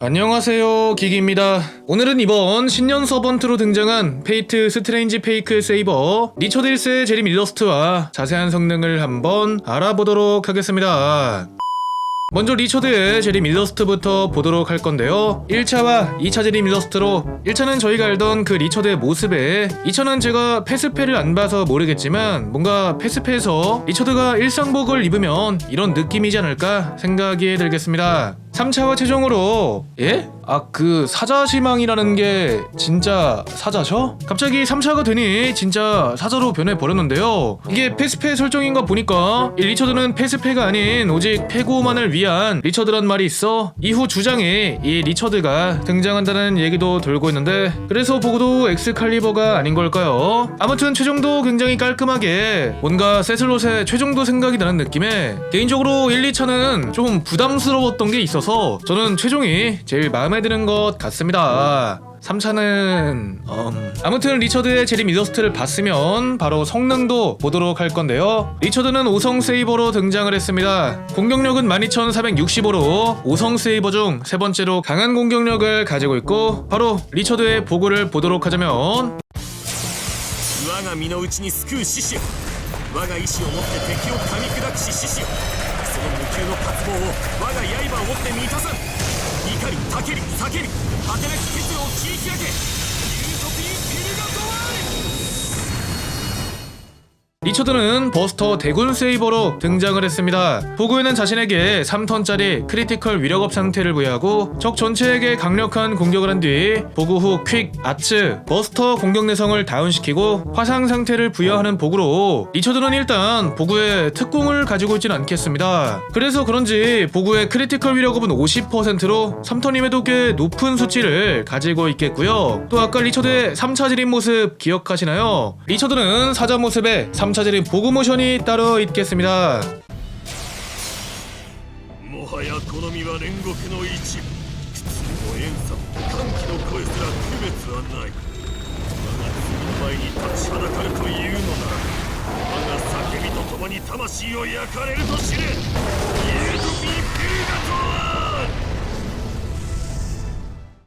안녕하세요 기기입니다. 오늘은 이번 신년 서번트로 등장한 페이트 스트레인지 페이크 세이버 리처드 일스의 재림 일러스트와 자세한 성능을 한번 알아보도록 하겠습니다. 먼저 리처드의 재림 일러스트부터 보도록 할 건데요. 1차와 2차 재림 일러스트로 1차는 저희가 알던 그 리처드의 모습에 2차는 제가 패스패를 안 봐서 모르겠지만 뭔가 패스패에서 리처드가 일상복을 입으면 이런 느낌이지 않을까 생각이 들겠습니다 3차와 최종으로 예? 아 그 사자시망이라는 게 진짜 사자죠? 갑자기 3차가 되니 진짜 사자로 변해버렸는데요 이게 패스패 설정인 가 보니까 이 리처드는 패스패가 아닌 오직 패고만을 위한 리처드란 말이 있어 이후 주장에 이 리처드가 등장한다는 얘기도 돌고 있는데 그래서 보고도 엑스칼리버가 아닌 걸까요? 아무튼 최종도 굉장히 깔끔하게 뭔가 세슬롯의 최종도 생각이 나는 느낌에 개인적으로 1, 2차는 좀 부담스러웠던 게 있어 서 저는 최종이 제일 마음에 드는 것 같습니다. 3차는 음... 아무튼 리처드의 재림 일러스트를 봤으면 바로 성능도 보도록 할 건데요. 리처드는 5성 세이버로 등장을 했습니다. 공격력은 12465로 5성 세이버 중 세 번째로 강한 공격력을 가지고 있고 바로 리처드의 보고를 보도록 하자면 我が身の内に救う獅子よ我が意志をもって敵を噛み砕くし獅子よその無 給の渇望を我が刃を持って満たさん。怒りたけり避けり果てなき決意を切り開けユートピー・ピルガトワール 리처드는 버스터 대군 세이버로 등장을 했습니다. 보고에는 자신에게 3턴짜리 크리티컬 위력업 상태를 부여하고 적 전체에게 강력한 공격을 한 뒤 보고 후 퀵, 아츠, 버스터 공격 내성을 다운시키고 화상 상태를 부여하는 보구로 리처드는 일단 보구의 특공을 가지고 있진 않겠습니다. 그래서 그런지 보구의 크리티컬 위력업은 50%로 3턴임에도 꽤 높은 수치를 가지고 있겠고요. 또 아까 리처드의 3차 지린 모습 기억하시나요? 리처드는 사자 모습에 3차 지린 보구 모션이 따로 있겠습니다.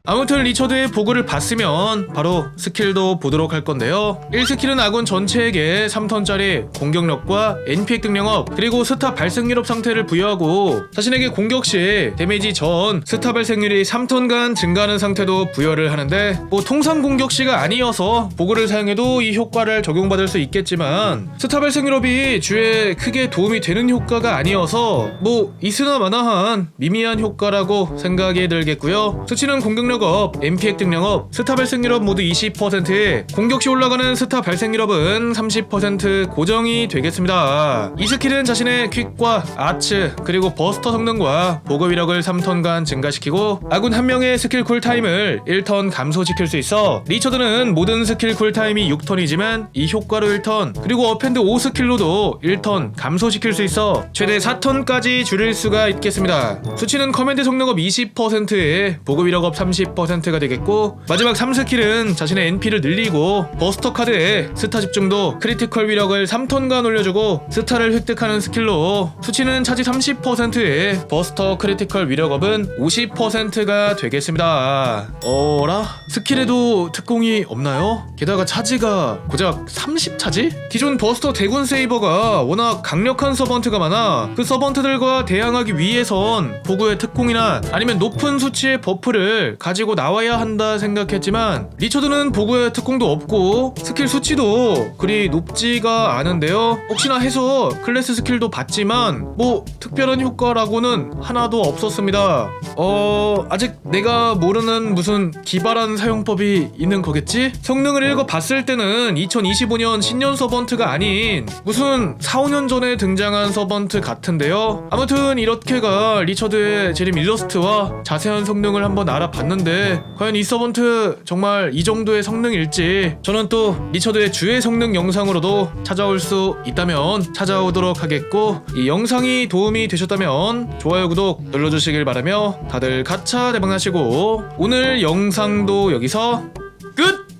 아무튼 리처드의 보고를 봤으면 바로 스킬도 보도록 할 건데요. 1스킬은 아군 전체에게 3턴짜리 공격력과 NPX 등령업 그리고 스타 발생률업 상태를 부여하고 자신에게 공격 시 데미지 전 스타 발생률이 3턴간 증가하는 상태도 부여를 하는데 뭐 통상 공격 시가 아니어서 보고를 사용해도 이 효과를 적용받을 수 있겠지만 스타 발생률업이 주에 크게 도움이 되는 효과가 아니어서 뭐 있으나 마나한 미미한 효과라고 생각이 들겠고요. 수치는 공격력 업, MPX 등령업, 스타 발생률업 모두 20%에 공격 시 올라가는 스타 발생률업은 30% 고정이 되겠습니다. 이 스킬은 자신의 퀵과 아츠 그리고 버스터 성능과 보고 위력을 3턴간 증가시키고 아군 한 명의 스킬 쿨타임을 1턴 감소시킬 수 있어 리처드는 모든 스킬 쿨타임이 6턴이지만 이 효과로 1턴 그리고 어펜드 5스킬로도 1턴 감소시킬 수 있어 최대 4턴까지 줄일 수가 있겠습니다. 수치는 커맨드 성능업 20%에 보고 위력업 30%가 되겠고 마지막 3스킬은 자신의 NP를 늘리고 버스터 카드에 스타 집중도 크리티컬 위력을 3톤간 올려주고 스타를 획득하는 스킬로 수치는 차지 30%에 버스터 크리티컬 위력업은 50%가 되겠습니다. 어라? 스킬에도 특공이 없나요? 게다가 차지가 고작 30차지? 기존 버스터 대군 세이버가 워낙 강력한 서번트가 많아 그 서번트들과 대항하기 위해선 보구의 특공이나 아니면 높은 수치의 버프를 가 지고 나와야 한다 생각했지만 리처드는 보구의 특공도 없고 스킬 수치도 그리 높지가 않은데요. 혹시나 해서 클래스 스킬도 봤지만 뭐 특별한 효과라고는 하나도 없었습니다. 어 아직 내가 모르는 무슨 기발한 사용법이 있는 거겠지? 성능을 읽어봤을 때는 2025년 신년 서번트가 아닌 무슨 4, 5년 전에 등장한 서번트 같은데요. 아무튼 이렇게가 리처드의 재림 일러스트와 자세한 성능을 한번 알아봤 는데 과연 이 서번트 정말 이 정도의 성능일지 저는 또 리처드의 주의 성능 영상으로도 찾아올 수 있다면 찾아오도록 하겠고 이 영상이 도움이 되셨다면 좋아요 구독 눌러주시길 바라며 다들 가차 대박나시고 오늘 영상도 여기서 끝!